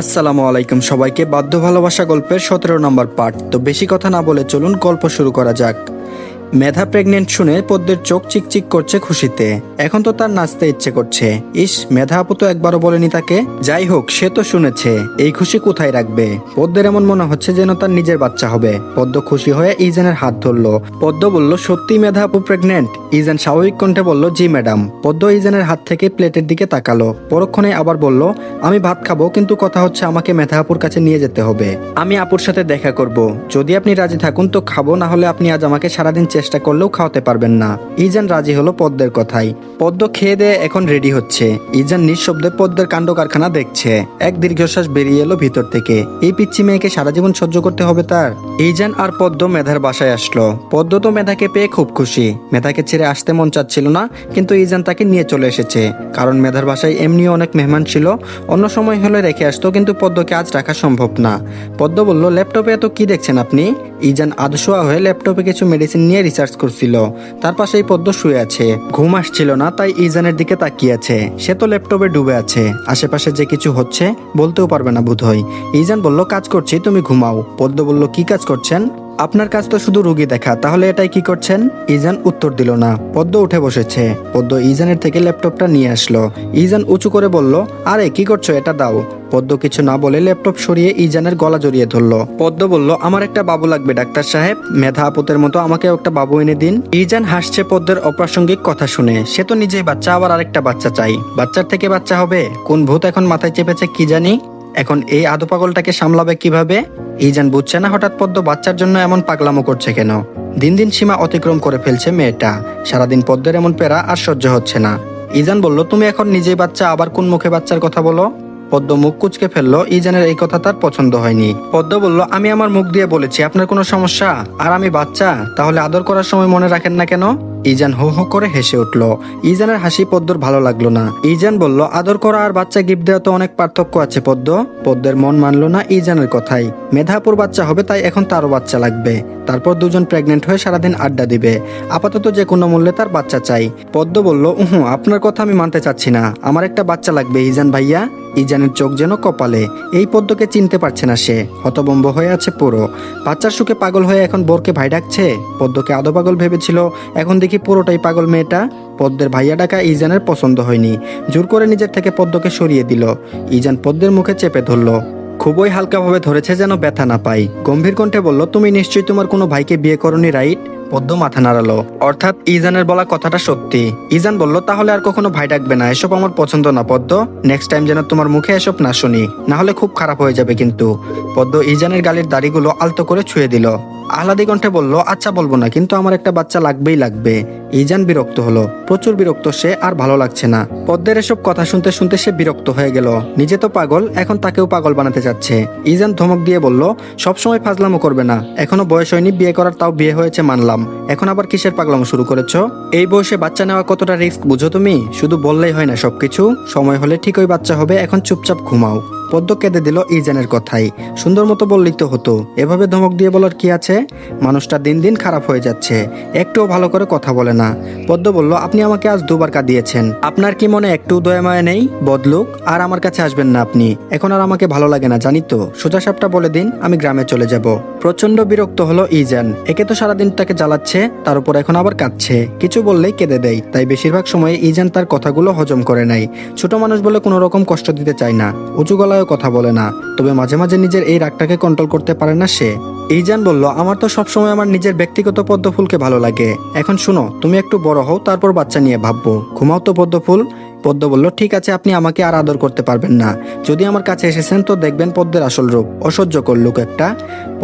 আসসালামু আলাইকুম সবাইকে বাধ্য ভালোবাসা গল্পের সতেরো নম্বর পার্ট তো বেশি কথা না বলে চলুন গল্প শুরু করা যাক। মেধা প্রেগনেন্ট শুনে পদ্মের চোখ চিকচিক করছে খুশিতে। এখন তো তার নাচতে ইচ্ছে করছে। ইস, মেধা আপু তো একবারও বলেনি তাকে। যাই হোক, সে তো শুনেছে। এই খুশি কোথায় রাখবে? পদ্মের এমন মনে হচ্ছে যেন তার নিজের বাচ্চা হবে। পদ্ম খুশি হয়ে ইজেনের হাত ধরলো। পদ্ম বলল সত্যি মেধা আপু প্রেগনেন্ট ইজেন স্বাভাবিক কণ্ঠে বলল, জি ম্যাডাম পদ্ম ইজেনের হাত থেকে প্লেটের দিকে তাকালো। পরক্ষণে আবার বলল, আমি ভাত খাব, কিন্তু কথা হচ্ছে আমাকে মেধা আপুর কাছে নিয়ে যেতে হবে। আমি আপুর সাথে দেখা করব। যদি আপনি রাজি থাকুন, তো খাব, না হলে আপনি আজ আমাকে সারাদিন চেষ্টা করলেও খাওয়াতে পারবেন না। ইজান রাজি হলো পদ্মের কথাই। পদ্ম খেয়ে দিয়ে এখন রেডি হচ্ছে। ইজান নিঃশব্দে পদ্মের কাণ্ড কারখানা দেখছে। এক দীর্ঘশ্বাস বেরিয়ে এলো ভিতর থেকে। এই পিচ্ছি মেয়েকে সারা জীবন সহ্য করতে হবে তার। ইজান আর পদ্ম মেধার বাসায় আসলো। পদ্ম তো মেধাকে পেয়ে খুব খুশি। মেধাকে ছেড়ে আসতে মন চাচ্ছিল না, কিন্তু ইজান তাকে নিয়ে চলে এসেছে। কারণ মেধার বাসায় এমনিও অনেক মেহমান ছিল। অন্য সময় হলে রেখে আসতো, কিন্তু পদ্মকে আজ রাখা সম্ভব না। পদ্ম বলল, ল্যাপটপে এত কি দেখছেন আপনি? ইজান আদশোয়া হয়ে ল্যাপটপে কিছু মেডিসিন নিয়ে রিসার্চ করছিল। তার পাশে এই পদ্ম শুয়ে আছে। ঘুম আসছিল না, তাই ইজানের দিকে তাকিয়ে আছে। সে তো ল্যাপটপে ডুবে আছে। আশেপাশে যে কিছু হচ্ছে বলতেও পারবে না বোধহয়। ইজান বলল, কাজ করছি, তুমি ঘুমাও। পদ্ম বলল, কি কাজ করছেন? আপনার কাজ তো শুধু রুগী দেখা, তাহলে এটাই কি করছেন? ইজান উত্তর দিল না। পদ্ম উঠে বসেছে। পদ্ম ইজানের থেকে ল্যাপটপটা নিয়ে আসলো। ইজান উঁচু করে বলল, আরে, কি করছ? এটা দাও। পদ্ম কিছু না বলে ল্যাপটপ সরিয়ে ইজানের গলা জড়িয়ে ধরলো। পদ্ম বলল, আমার একটা বাবু লাগবে, ডাক্তার সাহেব। মেধা আপুতের মতো আমাকে একটা বাবু এনে দিন। ইজান হাসছে পদ্মের অপ্রাসঙ্গিক কথা শুনে। সে তো নিজেই বাচ্চা, আবার আরেকটা বাচ্চা চাই। বাচ্চার থেকে বাচ্চা হবে? কোন ভূত এখন মাথায় চেপেছে, কি জানি? এখন এই আদো পাগলটাকে সামলাবে কীভাবে? ইজান বুঝছে না হঠাৎ পদ্ম বাচ্চার জন্য এমন পাগলামো করছে কেন? দিন দিন সীমা অতিক্রম করে ফেলছে মেয়েটা। সারাদিন পদ্মের এমন পেরা আর সহ্য হচ্ছে না। ইজান বলল, তুমি এখন নিজে বাচ্চা, আবার কোন মুখে বাচ্চার কথা বলো? পদ্ম মুখ কুচকে ফেলল ইজানের এই কথা তার পছন্দ হয়নি। পদ্ম বলল, আমি আমার মুখ দিয়ে বলেছি, আপনার কোনো সমস্যা? আর আমি বাচ্চা, তাহলে আদর করার সময় মনে রাখেন না কেন? ইজান হো হো করে হেসে উঠল। ইজানের হাসি পদ্মর ভালো লাগল না। ইজান বলল, আদর করা আর বাচ্চা গিফট দেওয়া তো অনেক পার্থক্য আছে পদ্ম। পদ্মের মন মানলো না ইজানের কথাই মেধাপুর বাচ্চা হবে, তাই এখন তারও বাচ্চা লাগবে। তারপর দুজন প্রেগনেন্ট হয়ে সারাদিন আড্ডা দিবে। আপাতত যে কোনো মূল্যে তার বাচ্চা চাই। পদ্ম বলল, উহু, আপনার কথা আমি মানতে চাচ্ছি না। আমার একটা বাচ্চা লাগবে ইজান ভাইয়া। ইজানের চোখ যেন কপালে, এই পদ্মকে চিনতে পারছে না সে। হতবম্ব হয়ে আছে পুরো। বাচ্চার সুখে পাগল হয়ে এখন বোরকে ভাই ডাকছে? পদ্মকে আদো পাগল ভেবেছিল, এখন দেখি পুরোটাই পাগল মেয়েটা। পদ্মের ভাইয়া ডাকা ইজানের পছন্দ হয়নি। জোর করে নিজের থেকে পদ্মকে সরিয়ে দিল। ইজান পদ্মের মুখে চেপে ধরলো। খুবই হালকাভাবে ধরেছে যেন ব্যথা না পাই গম্ভীর কণ্ঠে বলল, তুমি নিশ্চয়ই তোমার কোনো ভাইকে বিয়ে করনি, রাইট? পদ্ম মাথা নাড়ালো। অর্থাৎ, ইজানের বলা কথাটা সত্যি। ইজান বলল, তাহলে আর কখনো ভাই ডাকবে না, এসব আমার পছন্দ না, পদ্ম। নেক্সট টাইম যেন তোমার মুখে এসব না শুনি। না হলে খুব খারাপ হয়ে যাবে কিন্তু। পদ্ম ইজানের গালির দাড়িগুলো আলতো করে ছুঁয়ে দিল। আহ্লাদি কণ্ঠে বলল আচ্ছা বলব না, কিন্তু আমার একটা বাচ্চা লাগবেই লাগবে। ইজান বিরক্ত হলো। প্রচুর বিরক্ত সে আর ভালো লাগছে না। পদ্মের এসব কথা শুনতে শুনতে সে বিরক্ত হয়ে গেল। নিজে তো পাগল, এখন তাকেও পাগল বানাতে যাচ্ছে। ইজান ধমক দিয়ে বলল সবসময় ফাজলামো করবে না। এখনও বয়স হয়নি, বিয়ে করার তাও বিয়ে হয়েছে মানলাম। এখন আবার কিসের পাগলামো শুরু করেছ? এই বয়সে বাচ্চা নেওয়া কতটা রিস্ক বুঝো তুমি? শুধু বললেই হয় না সবকিছু। সময় হলে ঠিকই বাচ্চা হবে, এখন চুপচাপ ঘুমাও। পদ্ম কেঁদে দিল ইজানের কথাই। সুন্দর মতো বললেই তো হতো। এভাবে ধমক দিয়ে বলার কি আছে? মানুষটা দিন দিন খারাপ হয়ে যাচ্ছে। একটুও ভালো করে কথা বলে না। পদ্ম বলল, আপনি আমাকে আজ দুবার কাঁদিয়েছেন। আপনার কি মনে একটু দয়া মায়া নেই? বদলুক, আর আমার কাছে আসবেন না আপনি। এখন আর আমাকে ভালো লাগে না জানি তো সোজা সাপটা বলে দিন, আমি গ্রামে চলে যাব। প্রচণ্ড বিরক্ত হলো ইজান। একে তো সারাদিন তাকে জ্বালাচ্ছে, তার উপর এখন আবার কাঁদছে। কিছু বললেই কেঁদে দেয়। তাই বেশিরভাগ সময় ইজান তার কথাগুলো হজম করে নেয়। ছোট মানুষ বলে কোনো রকম কষ্ট দিতে চায় না। উঁচু গলায়ও কথা বলে না। তবে মাঝে মাঝে নিজের এই রাগটাকে কন্ট্রোল করতে পারে না সে। ইজান বলল, আমার তো সবসময় আমার নিজের ব্যক্তিগত পদ্মফুলকে ভালো লাগে। এখন শুনো, তুমি একটু বড় হও, তারপর বাচ্চা নিয়ে ভাববো। ঘুমাও তো পদ্মফুল? পদ্ম বলল, ঠিক আছে, আপনি আমাকে আর আদর করতে পারবেন না। যদি আমার কাছে এসেছেন, তো দেখবেন পদ্মের আসল রূপ। অসহ্যকর লোক একটা।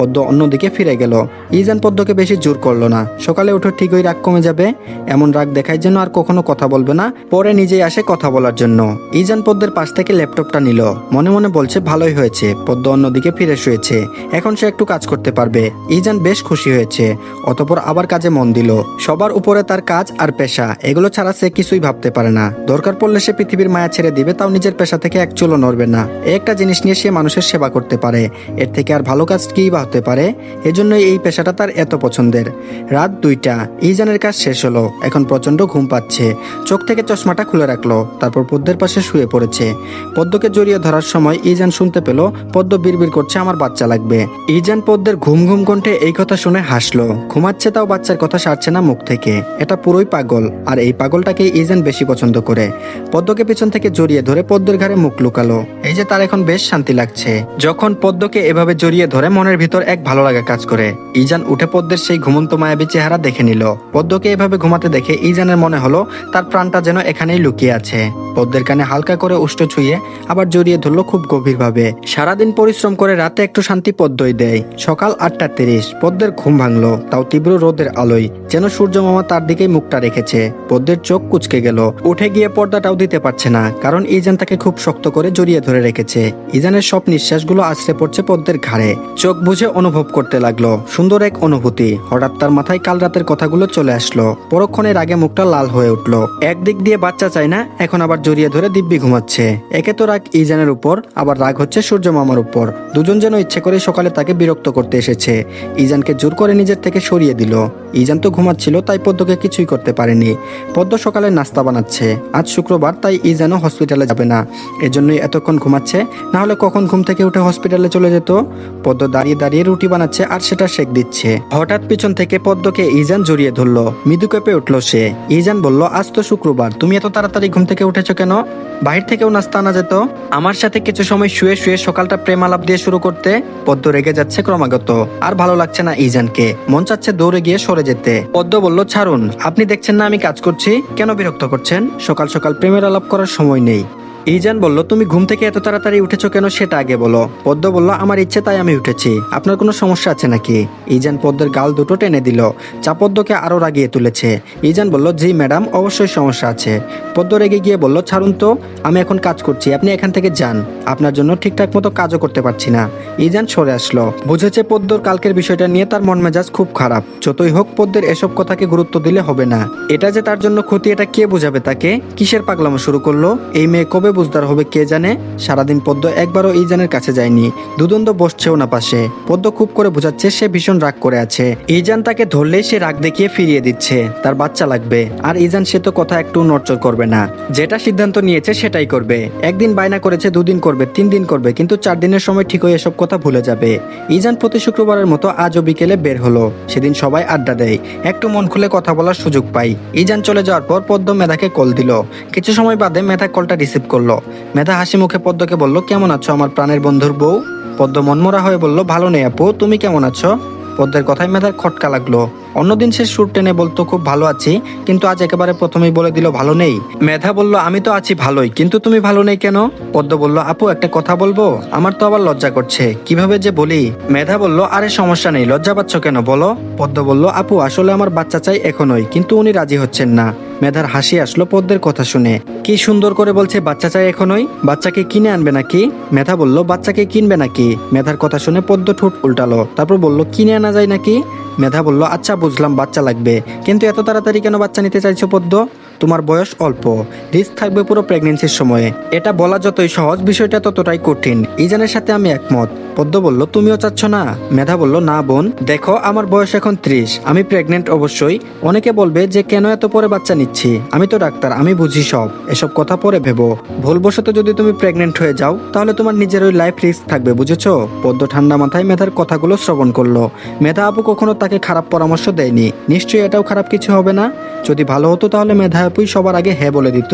পদ্ম অন্যদিকে ফিরে গেল। ইজান পদ্মকে বেশি জোর করল না। সকালে উঠে ঠিকই রাগ কমে যাবে। এমন রাগ দেখায় জন্য আর কখনো কথা বলবে না। পরে নিজেই আসে কথা বলার জন্য। ইজান পদ্মের পাশ থেকে ল্যাপটপটা নিল। মনে মনে বলছে, ভালোই হয়েছে। পদ্ম অন্যদিকে ফিরে শুয়েছে। এখন সে একটু কাজ করতে পারবে। ইজান বেশ খুশি হয়েছে। অতপর আবার কাজে মন দিল। সবার উপরে তার কাজ আর পেশা, এগুলো ছাড়া সে কিছুই ভাবতে পারে না। দরকার পড়লে সে পৃথিবীর মায়া ছেড়ে দিবে, তাও নিজের পেশা থেকে এক চুলো নড়বে না। একটা জিনিস নিয়ে সে মানুষের সেবা করতে পারে। এর থেকে আর ভালো কাজ কি বা হতে পারে। এজন্যই এই পেশাটা তার এত পছন্দের। রাত দুইটা, ইজানের কাজ শেষ হলো। এখন প্রচণ্ড ঘুম পাচ্ছে। চোখ থেকে চশমাটা খুলে রাখল। তারপর পদ্মের পাশে শুয়ে পড়েছে। পদ্মকে জড়িয়ে ধরার সময় ইজান শুনতে পেল, পদ্ম বিড়বিড় করছে, আমার বাচ্চা লাগবে। ইজান পদ্মের ঘুম ঘুম কণ্ঠে এই কথা শুনে হাসলো। ঘুমাচ্ছে তাও বাচ্চার কথা সারছে না মুখ থেকে। এটা পুরোই পাগল। আর এই পাগলটাকে ইজান বেশি পছন্দ করে। পদ্মকে পিছন থেকে জড়িয়ে ধরে পদ্মের ঘাড়ে মুখ লুকালো। এই যে তার এখন বেশ শান্তি লাগছে। যখন পদ্মকে এভাবে জড়িয়ে ধরে, মনের ভিতর এক ভালো লাগা কাজ করে। ইজান উঠে পদ্মের সেই ঘুমন্ত মায়াবী চেহারা দেখে নিল। পদ্মকে এভাবে ঘুমাতে দেখে ইজানের মনে হলো, তার প্রাণটা যেন এখানেই লুকিয়ে আছে। পদ্মের কানে হালকা করে উষ্ঠ ছুঁয়ে আবার জড়িয়ে ধরলো খুব গভীরভাবে। সারাদিন পরিশ্রম করে রাতে একটু শান্তি পদ্মই দেয়। সকাল আটটা তিরিশ, পদ্মের ঘুম ভাঙলো, তাও তীব্র রোদের আলোয়, যেন সূর্য মামা তার দিকেই মুখটা রেখেছে। পদ্মের চোখ কুচকে গেল। উঠে গিয়ে পর্দাটাও দিতে পারছে না, কারণ ইজান তাকে খুব শক্ত করে জড়িয়ে ধরে রেখেছে। ইজানের সব নিঃশ্বাসগুলো আছড়ে পড়ছে পদ্মের ঘাড়ে। চোখ বুঝে অনুভব করতে লাগল। সুন্দর এক অনুভূতি। হঠাৎ তার মাথায় কাল রাতের কথাগুলো চলে আসলো। পরক্ষণের আগে মুখটা লাল হয়ে উঠল। একদিক দিয়ে বাচ্চা চায় না, এখন আবার জড়িয়ে ধরে দিব্যি ঘুমাচ্ছে। একে তো রাগ ইজানের উপর, আবার রাগ হচ্ছে সূর্য মামার উপর। দুজন যেন ইচ্ছে করে সকালে তাকে বিরক্ত করতে এসেছে। ইজানকে জোর করে নিজের থেকে সরিয়ে দিল। ইজান তো ঘুমাচ্ছিল, তাই পদ্মকে কিছুই করতে পারেনি। পদ্ম সকালে নাস্তা বানাচ্ছে। আজ শুক্রবার, তাই ইজানও হসপিটালে যাবে না। এজন্যই এতক্ষণ ঘুমাচ্ছে, না হলে কখন ঘুম থেকে উঠে হসপিটালে চলে যেত? পদ্ম দাঁড়িয়ে দাঁড়িয়ে রুটি বানাচ্ছে আর সেটা শেক দিচ্ছে। হঠাৎ পিছন থেকে পদ্মকে ইজান জড়িয়ে ধরলো। মৃদু কেঁপে উঠল সে। ইজান বলল, আজ তো শুক্রবার। তুমি এত তাড়াতাড়ি ঘুম থেকে উঠেছো কেন? বাহির থেকেও নাস্তা আনা যেত। আমার সাথে কিছু সময় শুয়ে শুয়ে সকালটা প্রেম আলাপ দিয়ে শুরু করতে পদ্ম রেগে যাচ্ছে ক্রমাগত। আর ভালো লাগছে না ইজানকে। মন চাচ্ছে দৌড়ে গিয়ে সরে যেতে। পদ্ম বলল, ছাড়ুন। আপনি দেখছেন না আমি কাজ করছি। কেন বিরক্ত করছেন? সকাল সকাল প্রেমের আলাপ করার সময় নেই। ইজান বলল, তুমি ঘুম থেকে এত তাড়াতাড়ি উঠেছো কেন সেটা আগে বলো। পদ্ম বলল, আমার ইচ্ছে তাই আমি উঠেছি। আপনার কোনো সমস্যা আছে নাকি? ইজান পদ্মের গাল দুটো টেনে দিল। চা পদ্মকে আরও রাগিয়ে তুলেছে। ইজান বলল, জি ম্যাডাম, অবশ্যই সমস্যা আছে। পদ্ম রেগে গিয়ে বলল, ছাড়ুন তো, আমি এখন কাজ করছি, আপনি এখান থেকে যান। আপনার জন্য ঠিকঠাক মতো কাজও করতে পারছি না। ইজান সরে আসলো। বুঝেছে পদ্মর কালকের বিষয়টা নিয়ে তার মন মেজাজ খুব খারাপ। যতই হোক, পদ্মের এসব কথাকে গুরুত্ব দিলে হবে না। এটা যে তার জন্য ক্ষতি, এটা কে বুঝাবে তাকে? কিসের পাগলামো শুরু করল? এই মেয়ে কবে বুঝদার হবে কে জানে? সারাদিন পদ্ম একবারও ইজানের কাছে যায়নি। দুদণ্ড বসছেও না পাশে। পদ্ম খুব করে বোঝাচ্ছে সে ভীষণ রাগ করে আছে। ইজান তাকে ধরলেই সে রাগ দেখিয়ে ফিরিয়ে দিচ্ছে। তার বাচ্চা লাগবে। আর ইজান সে তো কথা একটু নড়চড় করবে না। যেটা সিদ্ধান্ত নিয়েছে সেটাই করবে। একদিন বায়না করেছে, দুদিন করবে, তিন দিন করবে, কিন্তু চার দিনের সময় ঠিকই এসব কথা ভুলে যাবে। ইজান প্রতি শুক্রবারের মতো আজও বিকেলে বের হলো। সেদিন সবাই আড্ডা দেয়। একটু মন খুলে কথা বলার সুযোগ পাই। ইজান চলে যাওয়ার পর পদ্ম মেধাকে কল দিল। কিছু সময় বাদে মেধা কলটা রিসিভ করল। মেধা হাসি মুখে পদ্মকে বলল, কেমন আছো আমার প্রাণের বন্ধুর বউ? পদ্ম মনমরা হয়ে বলল, ভালো নেই আপু, তুমি কেমন আছো? পদ্মের কথায় মেধার খটকা লাগল। অন্যদিন সে সুর টেনে বলতো, খুব ভালো আছি। কিন্তু আজ একেবারে প্রথমেই বলে দিল, ভালো নেই। মেধা বলল, আমি তো আছি ভালোই, কিন্তু তুমি ভালো নেই কেন? পদ্ম বলল, আপু, একটা কথা বলব? আমার তো আবার লজ্জা করছে। কীভাবে যে বলি? মেধা বলল, আরে সমস্যা নেই, লজ্জা পাচ্ছ কেন বলো? পদ্ম বলল, আপু, আসলে আমার বাচ্চা চাই এখনই, কিন্তু উনি রাজি হচ্ছেন না। মেধার হাসি আসলো পদ্মের কথা শুনে, কি সুন্দর করে বলছে বাচ্চা চাই এখনই? বাচ্চাকে কিনে আনবে নাকি? মেধা বলল, বাচ্চাকে কিনবে নাকি? মেধার কথা শুনে পদ্ম ঠোঁট উল্টালো, তারপর বলল, কিনে আনা যায় নাকি? মেধা বলল আচ্ছা বুঝলাম বাচ্চা লাগবে। কিন্তু এত তাড়াতাড়ি কেন বাচ্চা নিতে চাইছো পদ্ম? তোমার বয়স অল্প। রিস্ক থাকবে পুরো প্রেগনেন্সির সময়ে। এটা বলা যতই সহজ, বিষয়টা ততটাই কঠিন। ইজানের সাথে আমি একমত। পদ্ম বলল, তুমিও চাচ্ছ না? মেধা বলল, না বোন। দেখো, আমার বয়স এখন ত্রিশ। আমি প্রেগনেন্ট অবশ্যই। অনেকে বলবে যে, কেন এত পরে বাচ্চা নিচ্ছি? আমি তো ডাক্তার, আমি বুঝি সব। এসব কথা পরে ভেবো। ভুলবশত যদি তুমি প্রেগনেন্ট হয়ে যাও, তাহলে তোমার নিজের ওই লাইফ রিস্ক থাকবে, বুঝেছ? পদ্ম ঠান্ডা মাথায় মেধার কথাগুলো শ্রবণ করল। মেধা আপু কখনো তাকে খারাপ পরামর্শ দেয়নি। নিশ্চয়ই এটাও খারাপ কিছু হবে না? যদি ভালো হতো তাহলে মেধা আপুই সবার আগে হ্যাঁ বলে দিত।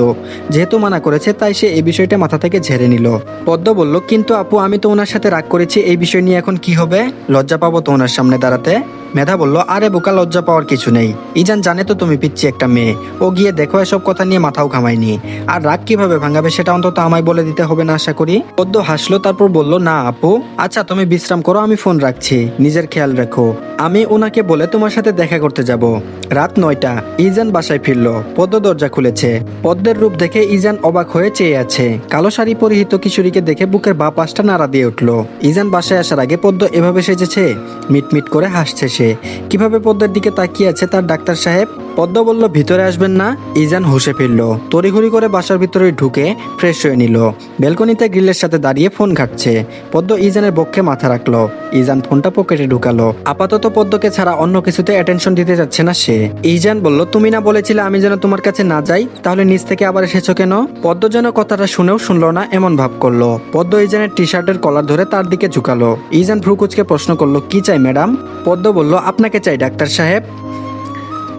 যেহেতু মানা করেছে, তাই সে এই বিষয়টা মাথা থেকে ঝেড়ে নিল। পদ্ম বলল, কিন্তু আপু, আমি তো ওনার সাথে রাগ করেছি, এই বিষয় নিয়ে এখন কি হবে? লজ্জা পাবো তো ওনার সামনে দাঁড়াতে? মেধা বলল, আরে বোকা, লজ্জা পাওয়ার কিছু নেই। ইজান জানে তো তুমি পিচ্ছি একটা মেয়ে। ও গিয়ে দেখো এসব কথা নিয়ে মাথাও ঘামায়নি। আর রাগ কীভাবে ভাঙাবে সেটা অন্তত আমায় বলে দিতে হবে না, আশা করি? পদ্ম হাসলো, তারপর বলল, না, আপু। আচ্ছা তুমি বিশ্রাম করো, আমি ফোন রাখছি। নিজের খেয়াল রেখো। আমি ওনাকে বলে তোমার সাথে দেখা করতে যাব। রাত নয়টা। ইজান বাসায় ফিরলো। পদ্ম দরজা খুলেছে। পদ্মের রূপ দেখে ইজান অবাক হয়ে চেয়ে আছে। কালো শাড়ি পরিহিত কিশোরীকে দেখে বুকের বা পাশটা নাড়া দিয়ে উঠল। ইজান বাসায় আসার আগে পদ্ম এভাবে সেজেছে। মিটমিট করে হাসছে সে। কীভাবে পদ্মার দিকে তাকিয়ে আছে তার ডাক্তার সাহেব? পদ্ম বলল ভিতরে আসবেন না ইজান হুসে ফিরল। তড়িঘড়ি করে বাসার ভিতরে ঢুকে ফ্রেশ হয়ে নিল। বেলকনিতে গ্রিলের সাথে দাঁড়িয়ে ফোন ঘাটছে। পদ্ম ইজানের বক্ষে মাথা রাখল। ইজান ফোনটা পকেটে ঢুকালো। আপাতত পদ্মকে ছাড়া অন্য কিছুতে অ্যাটেনশন দিতে যাচ্ছে না সে। ইজান বলল, তুমি না বলেছিলে আমি যেন তোমার কাছে না যাই, তাহলে নিচ থেকে আবার এসেছ কেন? পদ্ম যেন কথাটা শুনেও শুনলো না, এমন ভাব করল। পদ্ম ইজানের টি শার্টের কলার ধরে তার দিকে ঝুঁকালো। ইজান ভ্রুকুচকে প্রশ্ন করল, কি চাই ম্যাডাম? পদ্ম বলল, আপনাকে চাই ডাক্তার সাহেব।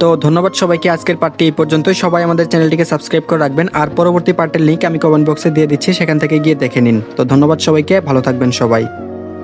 তো ধন্যবাদ সবাইকে, আজকের পার্টটি এই পর্যন্তই। সবাই আমাদের চ্যানেলটিকে সাবস্ক্রাইব করে রাখবেন। আর পরবর্তী পার্টের লিঙ্ক আমি কমেন্ট বক্সে দিয়ে দিচ্ছি, সেখান থেকে গিয়ে দেখে নিন। তো ধন্যবাদ সবাইকে, ভালো থাকবেন সবাই।